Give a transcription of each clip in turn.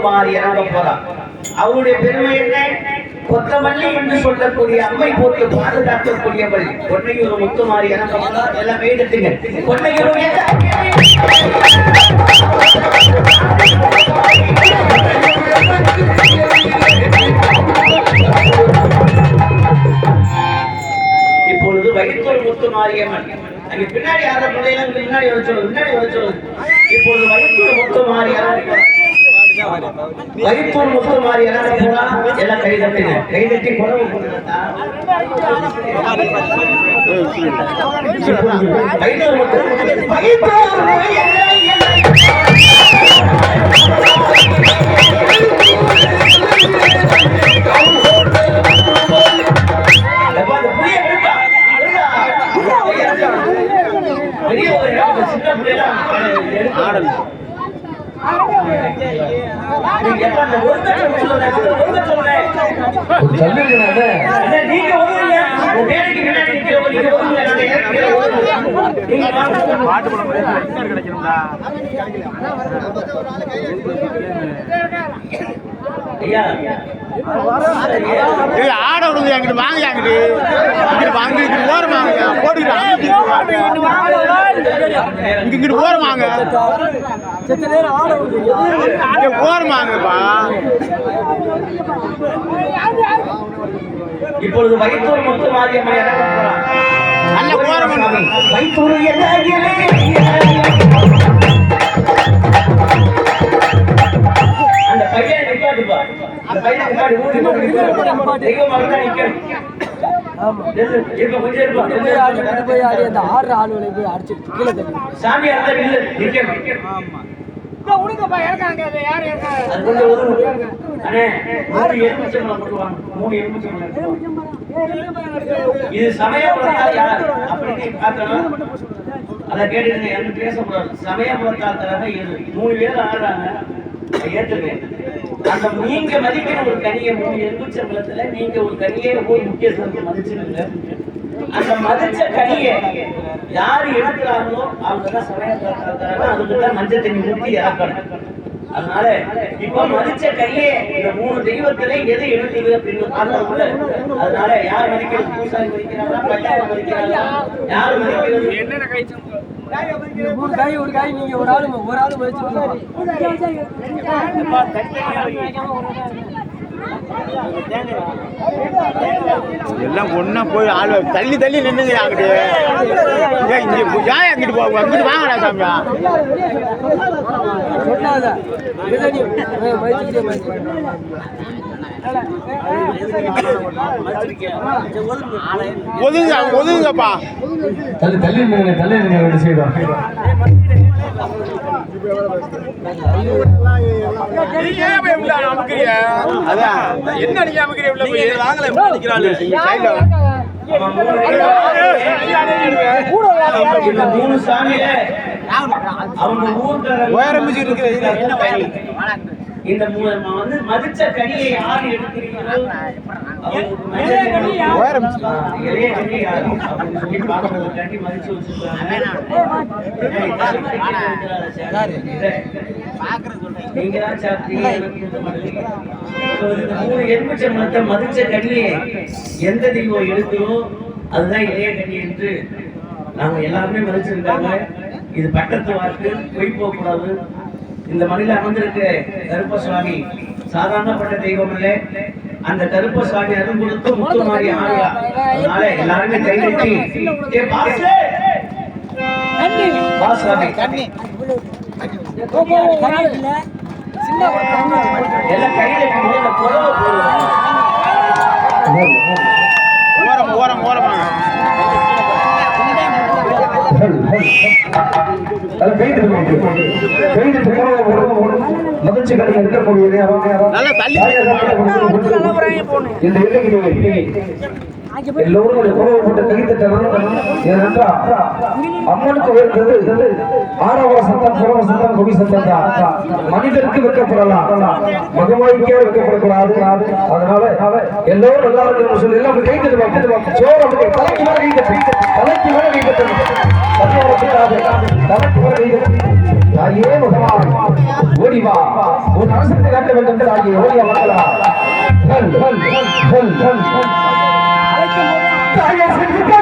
குமாரியனாக இறங்க போறார் அவருடைய பெருமை என்ன? கொத்தமல்லி என்று சொல்லக்கூடிய அம்மை போட்டு பாதுகாக்கக்கூடியவள். பொன்னையூர் முத்துமாரி இறங்க எல்லாம் எடுத்துங்க பொன்னையூர் இப்பொழுது வயிற்றோர் முத்துமாரியம்மன் அங்க பின்னாடி யார பிள்ளைகளும் பின்னாடி வர சொல்லுது பின்னாடி வர சொல்லுது. இப்பொழுது வயிற்றோர் முத்து மாரியம்மன் முத்து மாதிரி மாரியம்மன் போனா எல்லாம் கை தட்டுங்க. கை தட்டி குறவு முத்து நீங்க எப்பா அந்த ஒரு தட்டு ஐயா ஏய் ஆட விடுங்க எங்கிட்ட வாங்க எங்கிட்ட இங்கிட்டு வாங்க இங்கிட்டு ஓரமாங்க போட்டுக்கிட்டு இங்க இங்கிட்டு ஓரமாங்க ஓரமாங்கப்பா இப்பொழுது வைத்தூர் முத்து போறான் நல்ல ஓரம். வைத்தூர் அந்த பையனை நிப்பாட்டுப்பா அந்த பையனை நிப்பாட்டு ஊட்டி நிப்பாட்டு தெய்வம் மறந்தா நிக்கணும் நில்லு. இருப்பா, கொஞ்சம் இருப்பா, கொஞ்சம் போய் ஆடிட்டு போய் ஆடி அந்த இருப்பா. ஆடுற ஆளுகளை போய் அடிச்சுட்டு கீழே தள்ளி. சாமி அந்த நில்லு நிக்கணும். இது அதை கேட்டுங்க எனக்கு பேசக்கூடாது. சமயபுரத்தால் தரக இது. மூணு பேர் ஆடுறாங்க. அதை அந்த நீங்க மதிக்கிற ஒரு கனியை மூணு எலுமிச்சம்பழத்துல நீங்க ஒரு கனியை போய் முக்கிய சந்தை மதிச்சிருங்க. அந்த மதிச்ச கனியை யாரு எடுக்கிறாங்களோ அவங்கதான் தான் அதுக்குதான் மஞ்சள் தண்ணி ஊற்றி இறக்கணும். அதனால இப்ப மதிச்ச கையே இந்த மூணு தெய்வத்திலே எது எழுதுது அப்படின்னு பார்த்தோம்ல அதனால யார் மதிக்கிறது? பூசாரி மதிக்கிறாங்களா பட்டாளம் மதிக்கிறாங்களா யார் மதிக்கிறது? மூணு காய் ஒரு காய் நீங்க ஒரு ஆளு ஒரு ஆளு மதிச்சு எல்லாம் ஒன்னா போய் ஆள் தள்ளி தள்ளி நின்னுங்க அங்கிட்டு ஏன் இங்க ஏன் அங்கிட்டு போ அங்கிட்டு வாங்கடா சாமியா. சொல்லாத. ஒதுங்க ஒதுங்கப்பா தள்ளி தள்ளி நின்னுங்க தள்ளி நின்னுங்க ரெண்டு சைடும். என்ன நீங்க அமுக்குறீங்க உள்ள போய் வாங்கல மூணு அவங்க ஊர்ல உயரம் மிச்சிட்டு இருக்கிற இந்த வந்து மதிச்ச கனியை யார் வச்சிருக்காங்க. நீங்க தான் சாப்பிட்டீங்க மூணு எலுமிச்சம்பழத்தை மதிச்ச கனியை எந்த தெய்வம் எடுக்கிறோ அதுதான் இளைய கனி என்று நாங்க எல்லாருமே மதிச்சிருக்காங்க. இது பக்கத்து வாக்கு பொய் போகக்கூடாது. இந்த மண்ணில் அமர்ந்திருக்க கருப்பசுவாமி சாதாரணப்பட்ட தெய்வம் இல்லை அந்த கருப்பசுவாமி அருள் கொடுத்து முத்து மாறி ஆடுறா அதனால எல்லாருமே கை தட்டி ஏ எல்லாம் கையில இந்த புடவை போடுவாங்க ஓரம் ஓரம் ஓரமா அது பெயிண்ட் பெயிண்ட் மகிழ்ச்சி கடை இருக்கக்கூடியது நல்லா தள்ளி. இந்த இல்லைக்கு எல்லோரும் குறவு போட்டு கைத்தட்டணும் ஏனென்றால் அம்மனுக்கு உயர்ந்தது ஆரவ சத்தம் புறவ சத்தம் கொடி சத்தம் தான். மனிதருக்கு வைக்கப்படலாம் மகமாய்க்கே வைக்கப்படக்கூடாது அதனால எல்லோரும் எல்லாரும் சொல்லி எல்லாம் கைத்தட்டு சோறு தலைக்கு மேல கைத்தட்டு தலைக்கு கைத்தட்டு தாயே பகவான் ஓடி உன் அரசத்தை காட்ட வேண்டும் என்று ஆகிய ஓடிய மக்களா தாயே சிறுக,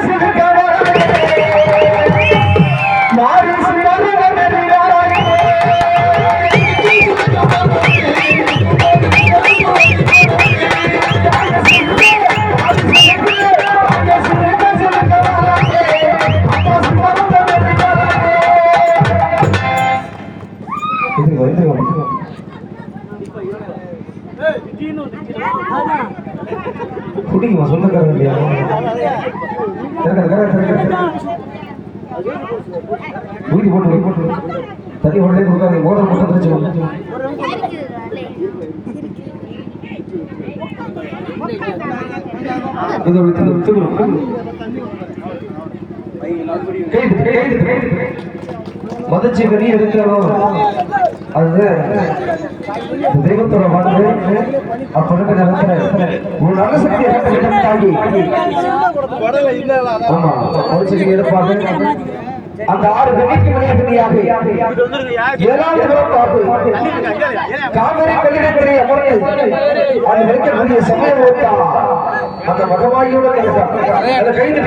இல்லையா திறக்க, ஊதி போட்டு ஊதி போட்டு தண்ணி உடனே கொடுக்காது மோதிரம் போட்டு தெரிச்சு இது மதச்சி கறி எடுக்கணும் அது தெய்வத்தோட வாழ்வு அப்ப இருக்க நேரத்துல ஒரு நல்ல சக்தி தாண்டி ஆமா மதச்சி எடுப்பாங்க அந்த ஆறு பெண்ணிக்கு மணிய பெண்ணியாக ஏழாவது பிறப்பாகு காவிரி கல்லிடப்படி அமர்ந்து அது நிற்கக்கூடிய சமயம் ஓட்டா. அந்த மகவாயோட அந்த கைது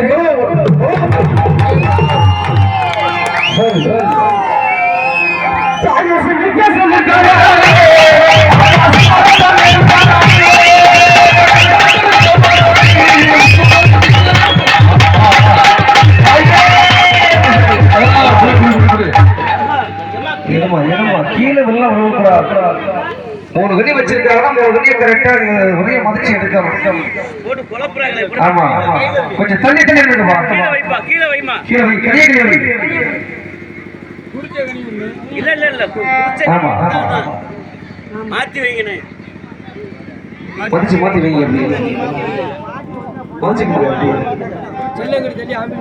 தாயை கீழே வெள்ளம் விழக்கூடாது மூணு கனி வச்சிருக்காங்கன்னா மூணு கனியை கரெக்டா உரிய மதிச்சு குழப்புறாங்களே ஆமா ஆமா. கொஞ்சம் தள்ளி தள்ளி நின்னுடுமா கீழே வைப்பா கீழே வைமா. கீழே வை கீழே வை. இல்ல இல்ல இல்ல. ஆமா மாத்தி வைங்கண்ணே. மதிச்சு மாத்தி வைங்க அப்படி செல்லங்கடி தள்ளி ஆம்பிள்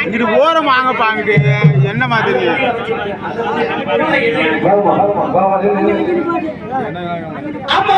இங்கிட்டு ஓரம் வாங்கப்பா அங்கிட்டு என்ன மாதிரி? அம்மா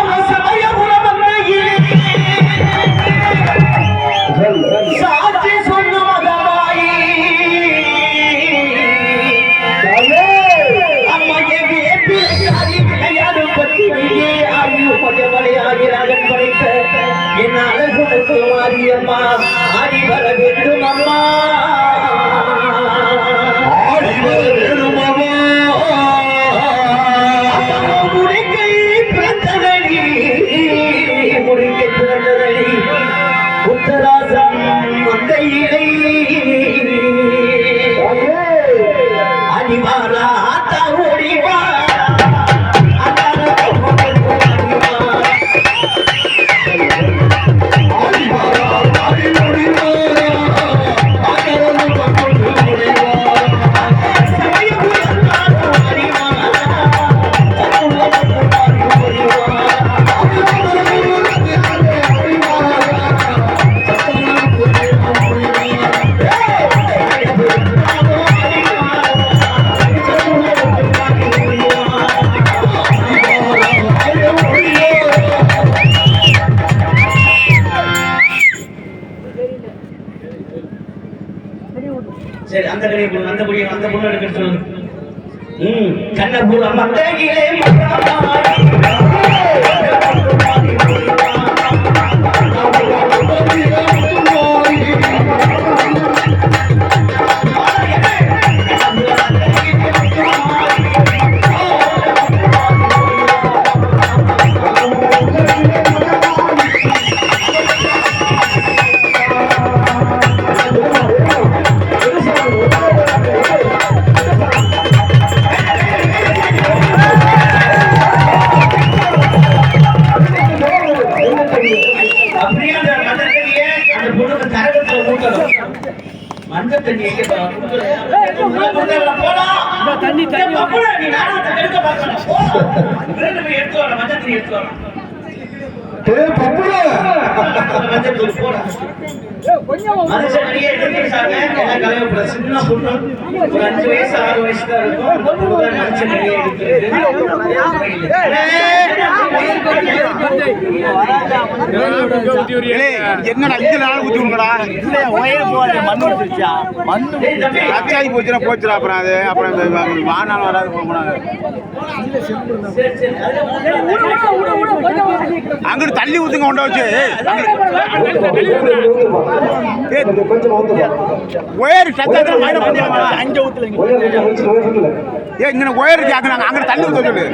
தண்ணி, தண்ணி. எடுத்து வரலாம் மஞ்சள் எடுத்து வரலாம் சின்ன பொண்ணு ஒரு அஞ்சு வயசு ஆறு வயசு தான் என்னடா இந்த நாள் ஊத்தி விடுங்கடா அச்சாகி போச்சுன்னா போச்சுடா அப்புறம் அது அப்புறம் இந்த வானால் வராது சரி அங்கிட்டு தள்ளி ஊத்துங்க கொண்ட வச்சு ஒயர் சத்தத்தில் மழை பண்ணிடுவாங்க அங்கே இருக்குல்ல ஏ இங்கே. ஒயர் கேட்குறாங்க அங்கிட்டு தள்ளி ஊற்ற சொல்லு.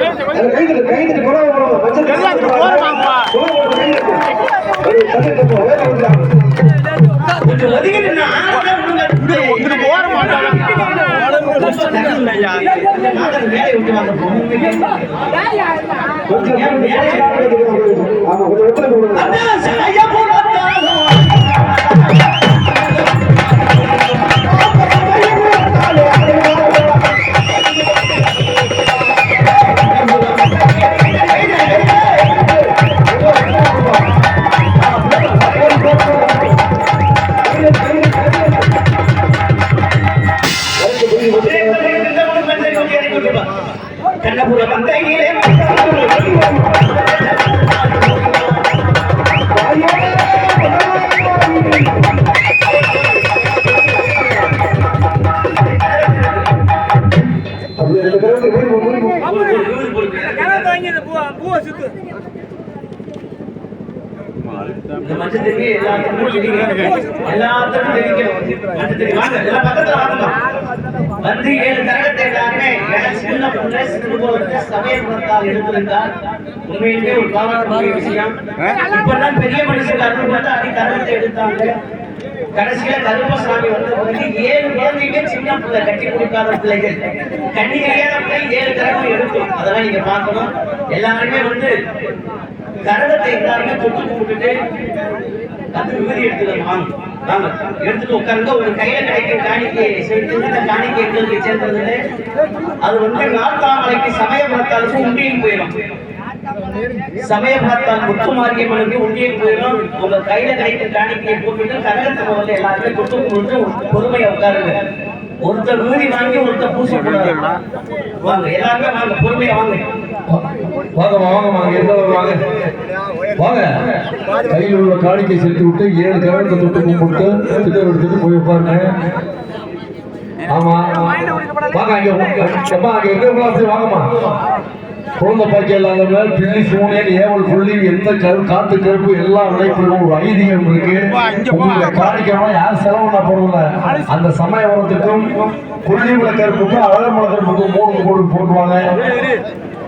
தெரியும் மஞ்சள் எல்லாம் பக்கத்துல வாங்க வந்து ஏழு கரகத்தை எல்லாருமே சின்ன பொண்ணு சிறு பொண்ணு சமயம் கொடுத்தால் எடுத்திருந்தால் உண்மையிலேயே ஒரு பாராட்டுக்குரிய விஷயம் இப்பெல்லாம் பெரிய மனுஷங்க அருள் பார்த்தா அடி கரகத்தை எடுத்தாங்க கடைசியில கருப்பசாமி வந்து ஏழு குழந்தைங்க சின்ன பிள்ளை கட்டி கொடுக்காத பிள்ளைகள் கண்ணி கையாத பிள்ளை ஏழு கரகம் எடுக்கும் அதெல்லாம் நீங்க பார்க்கணும் எல்லாருமே வந்து கரகத்தை எல்லாருமே தொட்டு கும்பிட்டுட்டு அது விபதி எடுத்துக்கலாம் வாங்க வாங்க எடுத்துட்டு உட்காருங்க. உங்க கையில கிடைக்கிற காணிக்கை செலுத்தி காணிக்கை எங்களுக்கு சேர்ந்ததுல அது வந்து நாத்தாமலைக்கு சமயபுரத்தாலுக்கு உண்டியில் போயிடும். சமயபுரத்தால் முத்து மாரியம்மனுக்கு உண்டியில் போயிடும். உங்க கையில கிடைக்கிற காணிக்கையை போட்டுட்டு கரகத்தை முதல்ல எல்லாருமே தொட்டு கும்பிட்டு பொறுமையா உட்காருங்க. ஒருத்தர் ஊதி வாங்கி ஒருத்தர் பூசை கூடாது வாங்க எல்லாருமே வாங்க பொறுமையா வாங்க. வாங்க. வாங்க. கையில் உள்ள காணிக்கை செலுத்தி விட்டு ஏழு கரண்டை தொட்டு கும்பிட்டு திட்டம் எடுத்துட்டு போய் உட்காருங்க. ஆமா. வாங்க அங்க அம்மா அங்க இருக்கிறவங்களா அப்படி வாங்கம்மா. குழந்தை பாக்கியம் இல்லாதவங்க பில்லி சூனியன் ஏவல் புள்ளி எந்த கரு காத்து கருப்பு எல்லா விளைப்புகளும் ஒரு ஐதீகம் இருக்கு. காணிக்கலாம் யார் செலவு போறதில்ல. அந்த சமயவரத்துக்கும் புள்ளி கருப்புக்கும் அழகமலை கருப்புக்கும் மூணு கோடு போட்டுவாங்க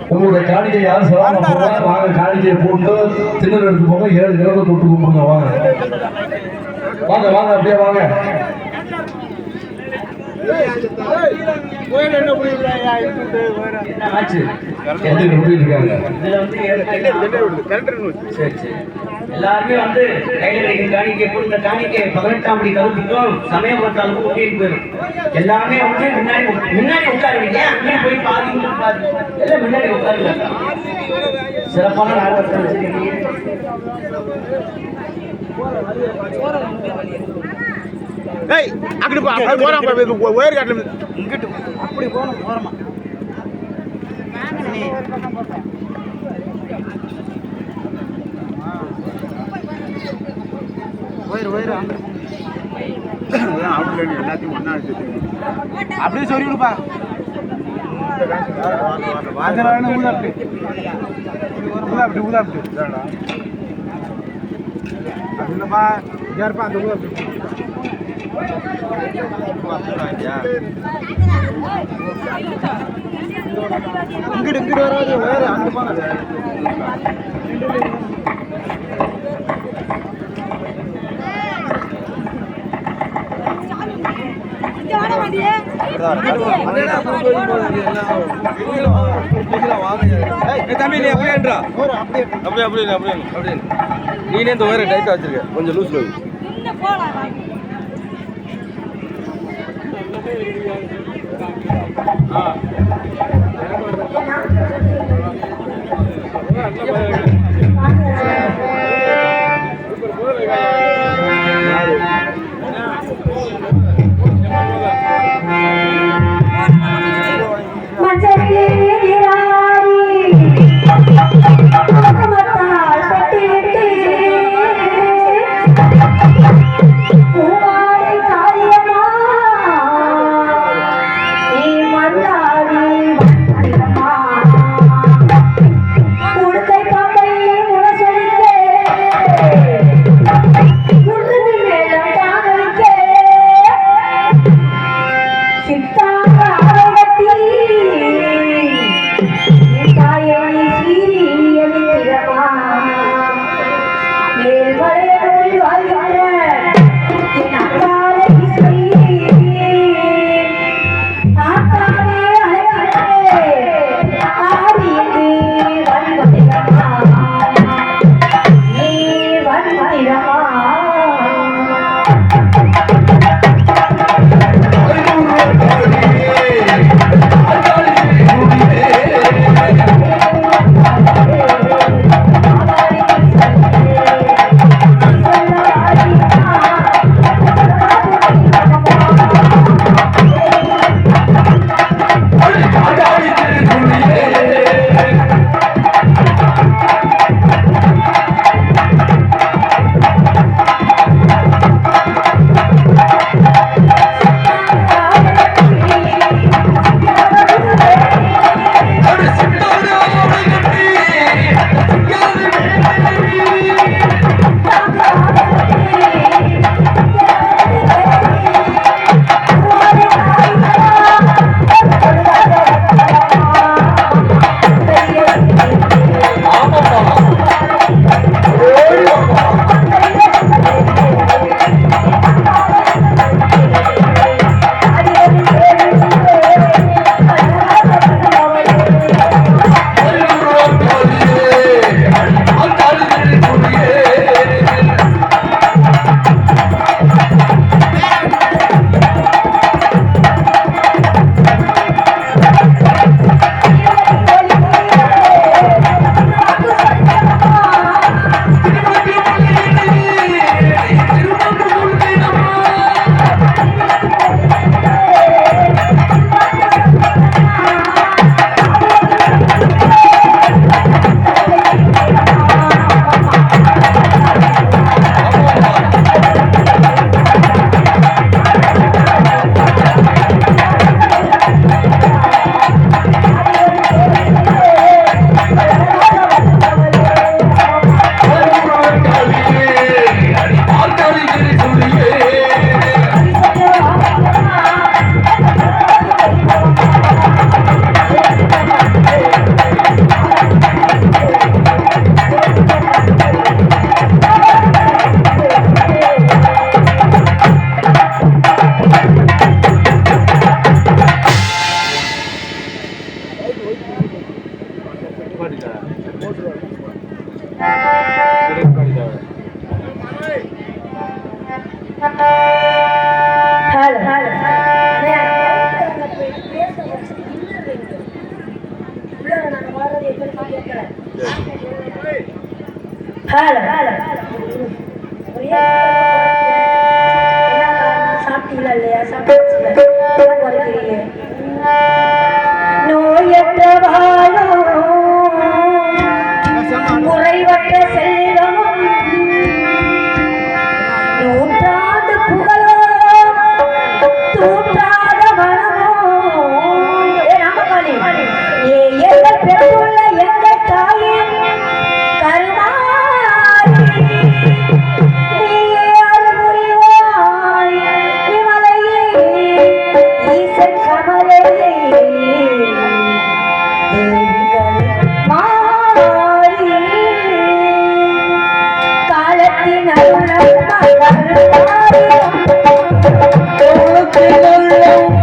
உங்களுடைய காணிக்கை யார் செலவு வாங்க காணிக்கையை போட்டு திண்ணல் எடுத்து போங்க ஏழு கிழமை தொட்டு கும்பிடுங்க வாங்க. வாங்க வாங்க அப்படியே வாங்க. என்ன ஆச்சு. இருக்காங்க. எல்லாருமே வந்து கையில காணிக்கை இந்த காணிக்கை பதினெட்டாம் படி கருத்துக்கும் சமயபுரத்தாலுக்கும் கூட்டிட்டு போயிடும். எல்லாமே வந்து முன்னாடி முன்னாடி உட்காருவீங்க அங்கேயும் போய் பாதி உட்காரு எல்லாம் முன்னாடி உட்காருங்க. சிறப்பான நாடகத்தை வச்சிருக்கீங்க ஏய் அங்கிட்டு போ அப்படி ஒயர் காட்டில் இங்கிட்டு எல்லாத்தையும் ஒண்ணா எடுத்து அப்படியே சொல்லி வாசலான ஊதாப்டு ஊதாப்டு ஊதாப்டு அது இல்லப்பா யாருப்பா அந்த ஊதாப்டு இங்கிட்டு இங்கிட்டு வராது வேற அங்க போனது தம்பி நீ அப்படியேன்றா அப்படியே அப்படியே அப்படியே அப்படியே நீனே இந்த ஒயரை டைட்டா வச்சிருக்க. கொஞ்சம் லூஸ் வை. போலாம் உள்ளம்